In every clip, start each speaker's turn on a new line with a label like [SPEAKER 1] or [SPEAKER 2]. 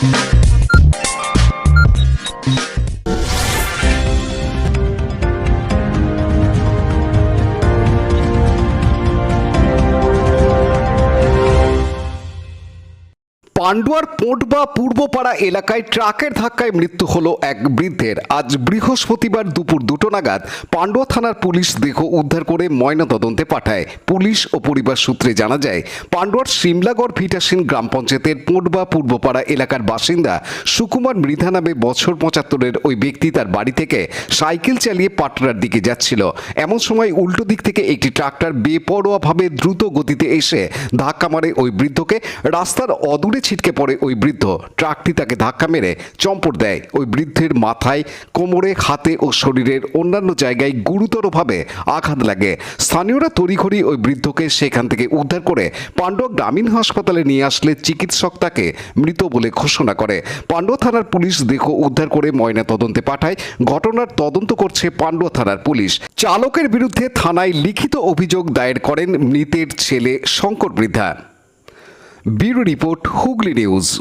[SPEAKER 1] Thank you. পান্ডুয়ার পোটবা Purbapara এলাকায় ট্রাকের ধাক্কায় মৃত্যু হলো এক বৃদ্ধের। আজ বৃহস্পতিবার দুপুর দুটো নাগাদ পান্ডুয়া থানার পুলিশ দেহ উদ্ধার করে ময়নাতদন্তে পাঠায়। পুলিশ ও পরিবার সূত্রে জানা যায়, পান্ডুয়ার সিমলাগড় ভিটাসিন গ্রাম পঞ্চায়েতের পোটবা পূর্বপাড়া এলাকার বাসিন্দা সুকুমার মৃধা নামে বছর পঁচাত্তরের ওই ব্যক্তি তার বাড়ি থেকে সাইকেল চালিয়ে পাটনার দিকে যাচ্ছিল। এমন সময় উল্টো দিক থেকে একটি ট্রাক্টর বেপরোয়াভাবে দ্রুত গতিতে এসে ধাক্কা মারে ওই বৃদ্ধকে। রাস্তার অদূরে ছিটকে পড়ে ওই বৃদ্ধ। ট্রাকটি তাকে ধাক্কা মেরে চম্পট দেয়। ওই বৃদ্ধের মাথায়, কোমরে, হাতে ও শরীরের অন্যান্য জায়গায় গুরুতরভাবে আঘাত লাগে। স্থানীয়রা তড়িঘড়ি ওই বৃদ্ধকে সেখান থেকে উদ্ধার করে পাণ্ডব গ্রামীণ হাসপাতালে নিয়ে আসলে চিকিৎসক তাকে মৃত বলে ঘোষণা করে। পাণ্ডব থানার পুলিশ দেহ উদ্ধার করে ময়না তদন্তে পাঠায়। ঘটনার তদন্ত করছে পাণ্ডব থানার পুলিশ। চালকের বিরুদ্ধে থানায় লিখিত অভিযোগ দায়ের করেন মৃতের ছেলে শঙ্কর বৃদ্ধা। Bureau report Hooghly news.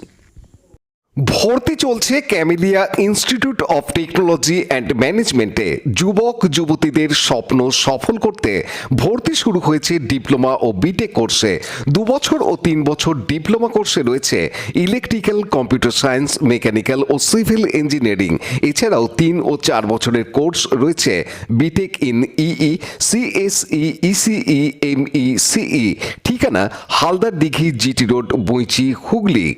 [SPEAKER 1] ভর্তি চলছে Camellia Institute of Technology and ম্যানেজমেন্টে যুবক, যুবতীদের স্বপ্ন সফল করতে ভর্তি শুরু হয়েছে ডিপ্লোমা ও বিটেক কোর্সে। দু বছর ও তিন বছর ডিপ্লোমা কোর্সে রয়েছে ইলেকট্রিক্যাল, কম্পিউটার সায়েন্স, মেকানিক্যাল ও সিভিল ইঞ্জিনিয়ারিং। এছাড়াও তিন ও চার বছরের কোর্স রয়েছে BTech in EE CSE ECE ME CE ঠিকানা হালদার দিঘি জিটি রোড বইচি হুগলি।